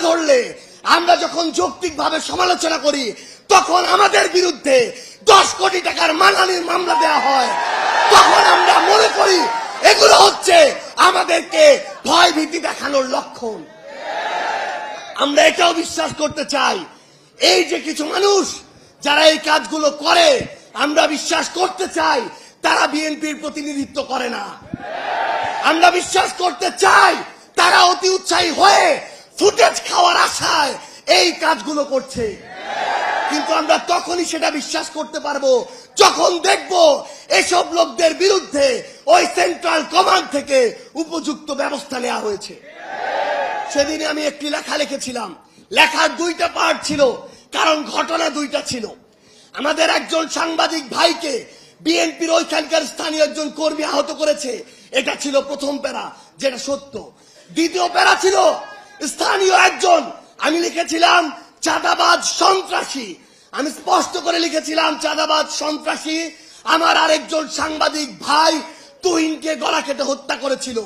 ধরলে। আমরা যখন যৌক্তিকভাবে সমালোচনা করি, তখন আমাদের বিরুদ্ধে দশ কোটি টাকার মানহানির মামলা দেওয়া হয়। তখন আমরা মনে করি, এগুলো হচ্ছে আমাদেরকে ভয় ভীতি দেখানোর লক্ষণ। আমরা এটাও বিশ্বাস করতে চাই। এই যে কিছু মানুষ, যারা এই কাজগুলো করে, আমরা বিশ্বাস করতে চাই, তারা বিএনপির প্রতিনিধিত্ব করে না। আমরা বিশ্বাস করতে চাই তারা অতি উৎসাহী হয়ে ফুটেজ খাওয়ার আশায় এই কাজগুলো করছে। কিন্তু আমরা তখনই সেটা বিশ্বাস করতে পারব, যখন দেখব এসব লোকদের বিরুদ্ধে ওই সেন্ট্রাল কমান্ড থেকে উপযুক্ত ব্যবস্থা নেওয়া হয়েছে। সেদিনে আমি একটি লেখা লিখেছিলাম। লেখার দুইটা পার্ট ছিল, কারণ ঘটনা দুইটা ছিল। আমাদের একজন সাংবাদিক ভাইকে বিএনপির ওইখানকার স্থানীয় একজন কর্মী আহত করেছে। এটা ছিল প্রথম প্যারা, যেটা সত্য। দ্বিতীয় প্যারা ছিল স্থানীয় একজন। আমি লিখেছিলাম, চাঁদাবাজ সন্ত্রাসী। আমি স্পষ্ট করে লিখেছিলাম, চাঁদাবাজ সন্ত্রাসী। আমার আরেকজন সাংবাদিক ভাই তুহিনকে গলা কেটে হত্যা করেছিল।